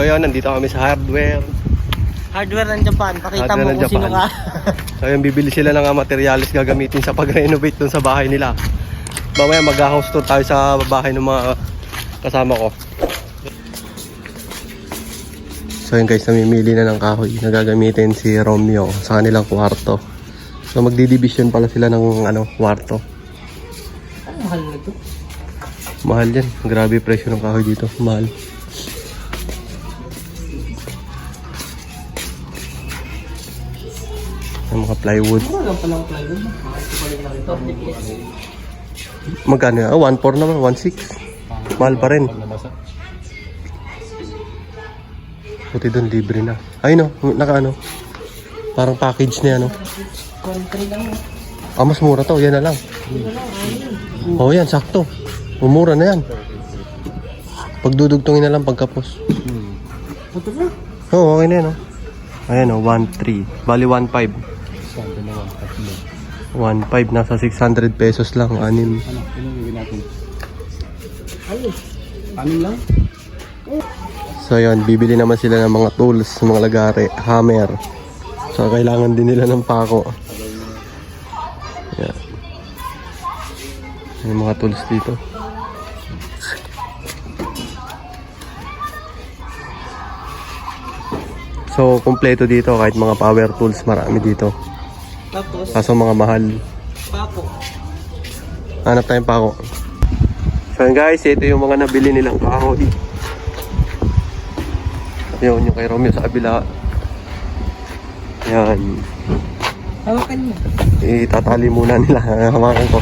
ngayon, nandito kami sa hardware. Hardware ng Japan. Pakita Hardware mo ng kung sino Japan. ka. So ayun, bibili sila ng mga materialis gagamitin sa pag-renovate dun sa bahay nila. Mamaya mag-house tour tayo sa bahay ng mga kasama ko. So yun guys, namimili na ng kahoy na gagamitin si Romeo sa kanilang kwarto. So magdidivision pala sila ng ano, kwarto. Ang mahal na to. Mahal yan. Grabe presyo ng kahoy dito. Mahal. Yung mga plywood. Ano lang palang plywood? Mahal ko pala lang ito. Magkano yan? Ah, 1.4 naman, 1.6. Mahal pa rin. Buti doon, libre na. Ay no, naka ano. Parang package na ano. Country lang. Ah, mas mura to. Yan na lang. Oo, oh, yan, sakto. Umura na yan. Pagdudugtungin na lang pagkapos. Ito. Oo, okay na yan, oh. Ayan, oh, 1.3. Bali, 1.5. 1.5, nasa 600 pesos lang, anim. Ano? Ano yung natin? Anim lang? So yun, bibili naman sila ng mga tools, mga lagari, hammer. So kailangan din nila ng pako. Yan. Yung mga tools dito. So, kumpleto dito kahit mga power tools marami dito. Tapos, Kaso mga mahal. papo. Hanap tayong pako. So yun guys, ito yung mga nabili nilang kahoy. Yun, yung kay Romeo sa kabila. Yan. Hawakan mo. Itatali muna nila. Hawakan ko.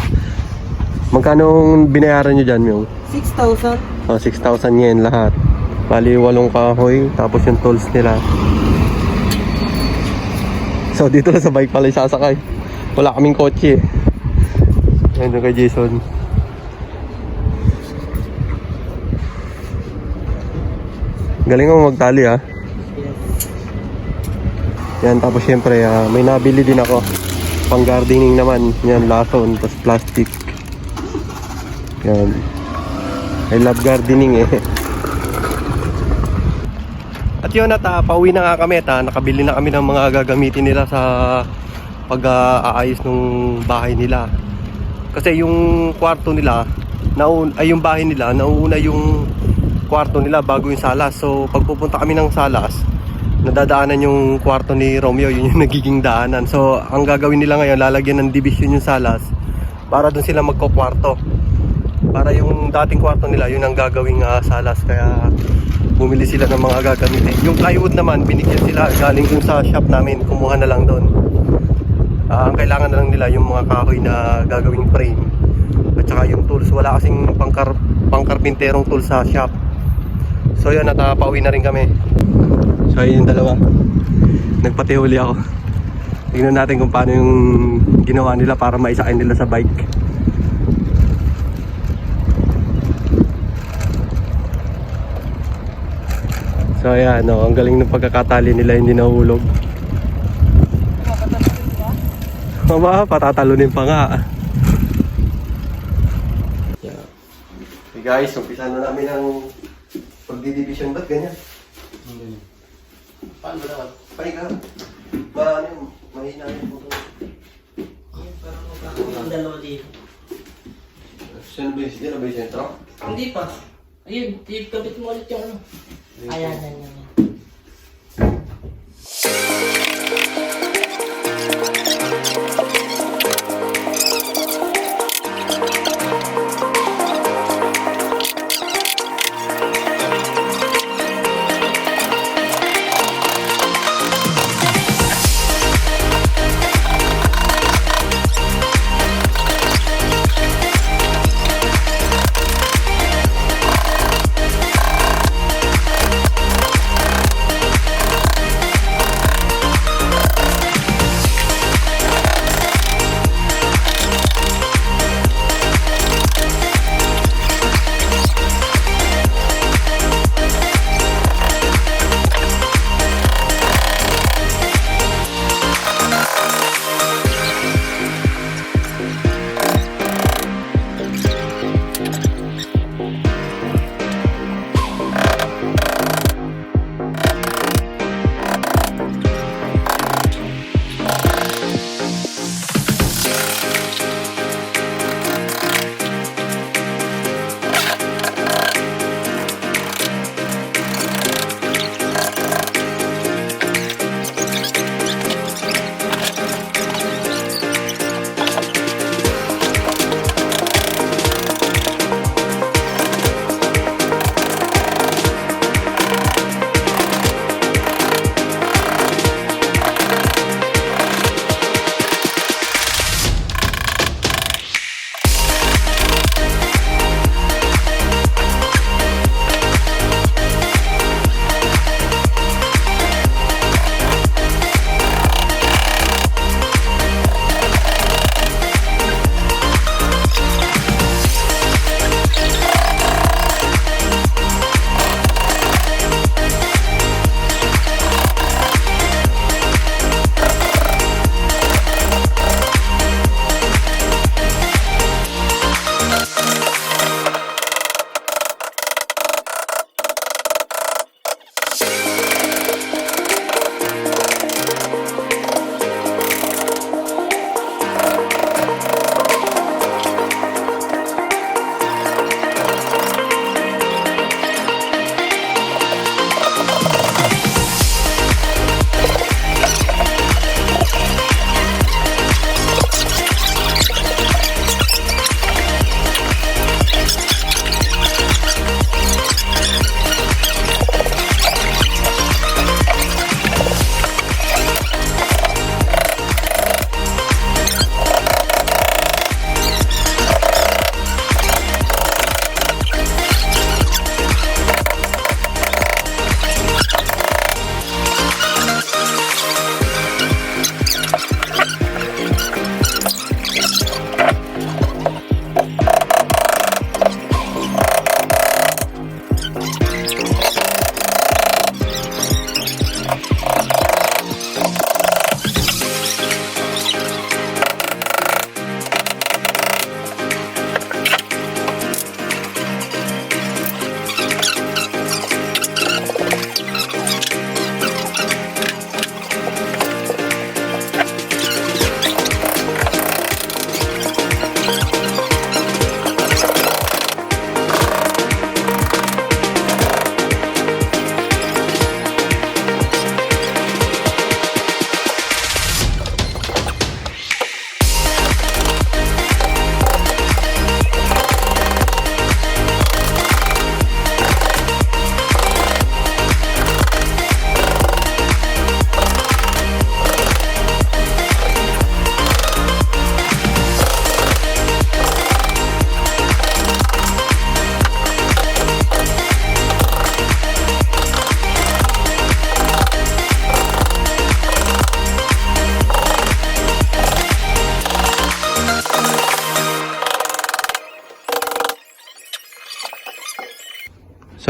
Magkano binayaran nyo dyan, Myung? 6,000. Oh, 6,000 yen lahat. Bali, walong kahoy. Tapos yung tools nila. So, dito na sa bike pala sasakay. Wala kaming kotse eh. Ayun kay Jason. Galing mo magtali ah. Yan, tapos syempre, ah, may nabili din ako. Pang gardening naman. Yan, lason, tapos plastic. Yan. I love gardening eh. At yun at ah, pauwi na nga kami at ah, nakabili na kami ng mga gagamitin nila sa pag-aayos ng bahay nila. Kasi yung kwarto nila, naun ay yung bahay nila, nauuna yung kwarto nila bago yung salas. So pag pupunta kami ng salas, nadadaanan yung kwarto ni Romeo, yun yung nagiging daanan. So ang gagawin nila ngayon, lalagyan ng division yung salas para doon sila magko-kwarto. Para yung dating kwarto nila, yun ang gagawing ah, salas. Kaya bumili sila ng mga gagamitin. Yung plywood naman, binigyan sila galing dun sa shop namin. Kumuha na lang doon. Ah, ang kailangan na lang nila yung mga kahoy na gagawing frame. At saka yung tools. Wala kasing pangkar pangkarpinterong tools sa shop. So yun, natapauwi na rin kami. So yun yung dalawa. Nagpatihuli ako. Tingnan natin kung paano yung ginawa nila para maisakay nila sa bike. So ayan, no, ang galing ng pagkakatali nila hindi nahulog. Mama, patatalunin pa nga. Yeah. Hey guys, umpisa na namin ang pagdidivision. Ba't ganyan? Paano naman? Pahinga. Ba, ano? Mahina yung puto. Ang dalawa dito. Sino ba yung sino ba yung sentro? Hindi pa. Ayun, kapit mo ulit yung ano. Ayan, yan, yan.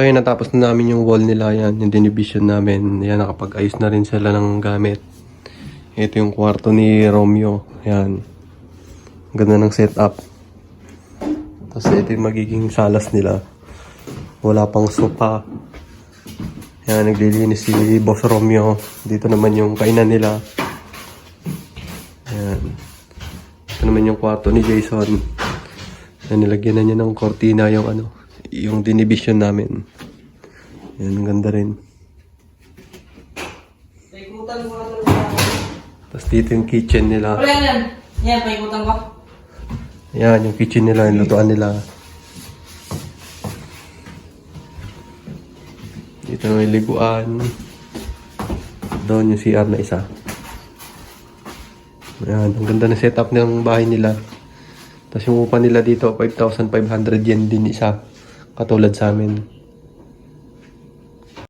So yun, natapos na namin yung wall nila. Yan, yung dinivision namin. Yan, nakapag-ayos na rin sila ng gamit. Ito yung kwarto ni Romeo. Yan. Ganda ng setup. Tapos ito yung magiging salas nila. Wala pang sopa. Yan, naglilinis si Boss Romeo. Dito naman yung kainan nila. Yan. Ito naman yung kwarto ni Jason. Yan, nilagyan na niya ng cortina yung ano, yung dinivision namin. Yan, ang ganda rin. Paikutan mo nga Tapos dito yung kitchen nila. Wala yan yan. Paikutan ko. Yan, yung kitchen nila, yung lutuan nila. Dito na yung liguan. Doon yung CR na isa. Yan, ang ganda ng setup ng bahay nila. Tapos yung upa nila dito, 5,500 yen din isa. Katulad sa amin.